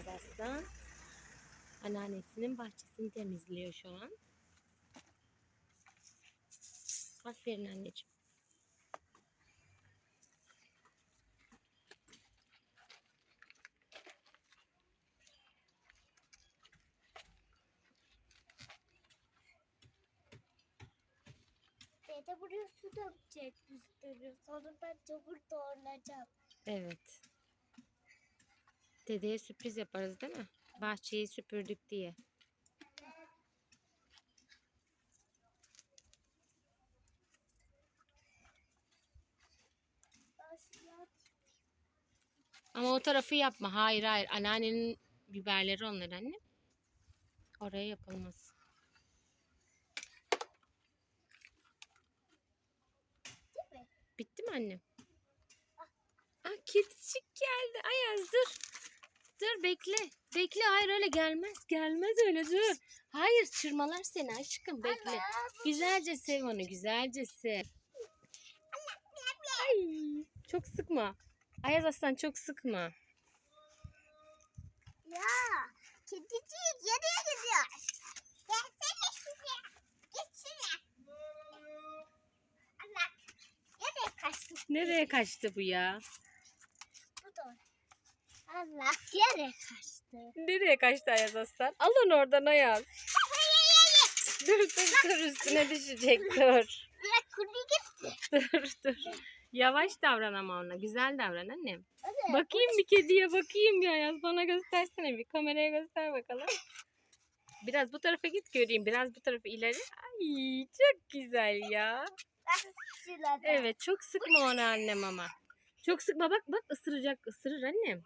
Ayaz Aslan. Anneannesinin bahçesini temizliyor şu an. Aferin anneciğim. Dede buraya su dökecek üstünü. Sonra ben çamur doğrayacağım. Evet. Dedeye sürpriz yaparız değil mi? Bahçeyi süpürdük diye. Ama o tarafı yapma. Hayır hayır. Anneannenin biberleri onlar anne. Oraya yapılmaz. Bitti mi anne? Ah kedicik geldi. Ayaz dur. Dur bekle. Bekle hayır öyle gelmez. Gelmez öyle dur. Hayır çırmalar seni aşkım bekle. Ana, Güzelce sev onu güzelce sev. Ay, çok sıkma. Ayaz aslan çok sıkma. Ya kedicik nereye gidiyor? Gelsene şuraya. Git şuraya. Allah. Nereye kaçtın? Nereye kaçtı bu ya? Bu da. Allah nereye kaçtı? Nereye kaçtı Ayaz aslan? Al onu oradan Ayaz. Dur dur dur üstüne düşecek dur. Dur dur. Yavaş davran ama ona. Güzel davran annem. Hadi. Bakayım bir kediye bakayım bir Ayaz. Bana göstersene bir. Kameraya göster bakalım. Biraz bu tarafa git göreyim. Biraz bu tarafa ileri. Ay çok güzel ya. Evet çok sıkma onu annem ama. Çok sıkma bak bak ısıracak ısırır annem.